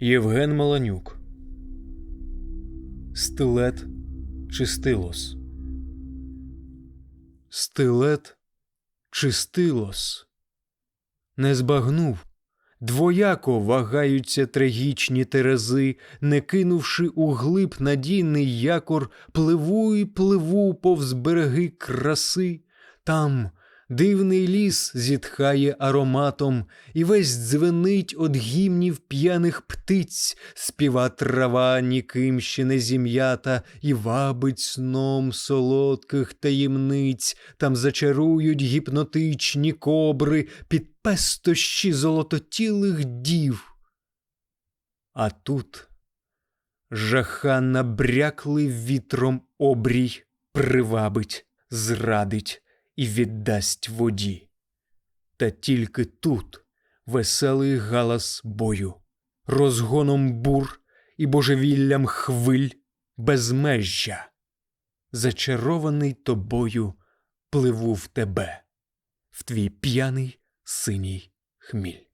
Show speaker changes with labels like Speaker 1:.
Speaker 1: Євген Маланюк. Стилет чи стилос? Стилет чи стилос? Не збагнув. Двояко вагаються трагічні терези, не кинувши у глиб надійний якор, пливу і пливу повз береги краси. Там дивний ліс зітхає ароматом, і весь дзвенить од гімнів п'яних птиць, співа трава ніким ще не зім'ята, і вабить сном солодких таємниць, там зачарують гіпнотичні кобри під пестощі золототілих дів. А тут жаха набряклий вітром обрій привабить, зрадить і віддасть воді. Та тільки тут веселий галас бою, розгоном бур і божевіллям хвиль безмежжя. Зачарований тобою пливу в тебе, в твій п'яний синій хміль.